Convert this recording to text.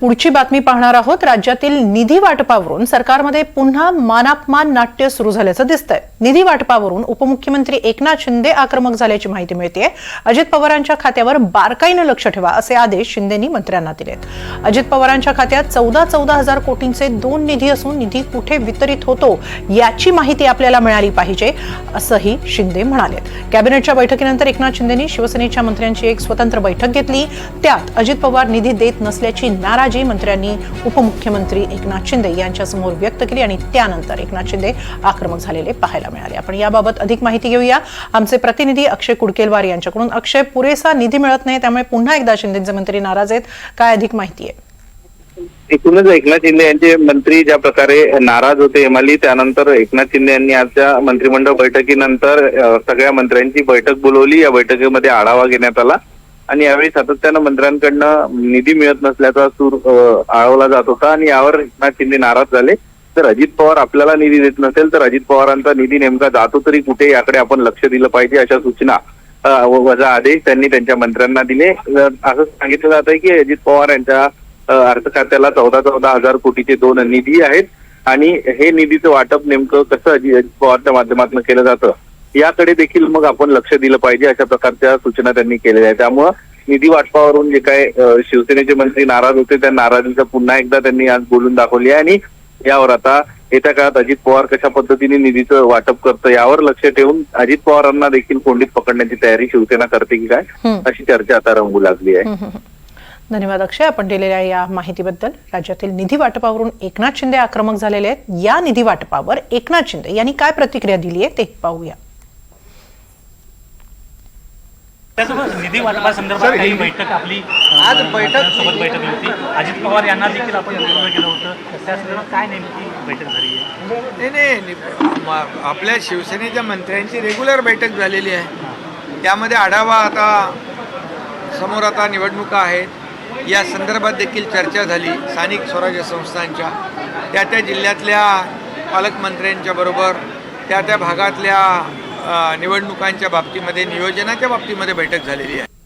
पुढची बातमी पाहणार आहोत. राज्यातील निधी वाटपावरून सरकारमध्ये पुन्हा मानापमान नाट्य सुरू झाल्याचं दिसतंय. निधी वाटपावरून उपमुख्यमंत्री एकनाथ शिंदे आक्रमक झाल्याची माहिती मिळते अजित पवारांच्या खात्यावर बारकाईनं लक्ष ठेवा असे आदेश शिंदेनी मंत्र्यांना दिलेत. अजित पवारांच्या खात्यात चौदा चौदा हजार कोटींचे दोन निधी असून निधी कुठे वितरित होतो याची माहिती आपल्याला मिळाली पाहिजे असंही शिंदे म्हणाले कॅबिनेटच्या बैठकीनंतर एकनाथ शिंदेनी शिवसेनेच्या मंत्र्यांची एक स्वतंत्र बैठक घेतली. त्यात अजित पवार निधी देत नसल्याची नाराजी मंत्र्यांनी उपमुख्यमंत्री एकनाथ शिंदे यांच्यासमोर व्यक्त केली आणि त्यानंतर एकनाथ शिंदे आक्रमक झालेले पाहायला मिळाले. आपण याबाबत अधिक माहिती घेऊया. आमचे प्रतिनिधी अक्षय कुडकेलवार यांच्याकडून. अक्षय पुरेसा निधी मिळत नाही त्यामुळे पुन्हा एकदा शिंदेचे मंत्री नाराज आहेत. काय अधिक माहिती आहे? एकूणच एकनाथ शिंदे यांचे मंत्री ज्या प्रकारे नाराज होते एमाली त्यानंतर एकनाथ शिंदे यांनी आजच्या मंत्रिमंडळ बैठकीनंतर सगळ्या मंत्र्यांची बैठक बोलवली. या बैठकीमध्ये आढावा घेण्यात आला. आणि यावेळी सातत्यानं मंत्र्यांकडनं निधी मिळत नसल्याचा सूर आळवला जात होता आणि यावर एकनाथ शिंदे नाराज झाले. तर अजित पवार आपल्याला निधी देत नसेल तर अजित पवारांचा निधी नेमका जातो तरी कुठे याकडे आपण लक्ष दिलं पाहिजे अशा सूचना वजा आदेश त्यांनी त्यांच्या मंत्र्यांना दिले. असं सांगितलं जात आहे की अजित पवार यांच्या अर्थ खात्याला चौदा चौदा हजार कोटीचे दोन निधी आहेत. आणि हे निधीचं वाटप नेमकं कसं अजि- अजित पवारच्या माध्यमातून केलं जातं? याकडे देखील मग आपण लक्ष दिलं पाहिजे अशा प्रकारच्या सूचना त्यांनी केलेल्या आहेत. त्यामुळं निधी वाटपावरून जे काय शिवसेनेचे मंत्री नाराज होते त्या नाराजीचं पुन्हा एकदा त्यांनी आज बोलून दाखवली आहे. आणि यावर आता येत्या काळात अजित पवार कशा पद्धतीने निधीचं वाटप करतं यावर लक्ष ठेवून अजित पवारांना देखील कोंडीत पकडण्याची तयारी शिवसेना करते की काय. अशी चर्चा आता रंगू लागली आहे. धन्यवाद अक्षय. आपण दिलेल्या या माहितीबद्दल राज्यातील निधी वाटपावरून एकनाथ शिंदे आक्रमक झालेले आहेत. या निधी वाटपावर एकनाथ शिंदे यांनी काय प्रतिक्रिया दिली आहे ते पाहूया. त्यासोबत निधी वाटपासंदर्भात काही बैठक आपली आज बैठक सोबत बैठक होती. अजित पवार यांना देखील आपण बोलवलं गेलं होतं. त्या संदर्भात काय नेमकी बैठक झाली आहे? नाही आपल्या शिवसेनेच्या मंत्र्यांची रेग्युलर बैठक झालेली आहे. त्यामध्ये आढावा आता समोर आता निवडणुका आहेत. या संदर्भात देखील चर्चा झाली. स्थानिक स्वराज्य संस्थांच्या त्या त्या जिल्ह्यातल्या पालकमंत्र्यांच्या बरोबर त्या त्या भागातल्या निवडणुकांच्या बाबतीमध्ये नियोजनाच्या बाबतीमध्ये बैठक झालेली आहे.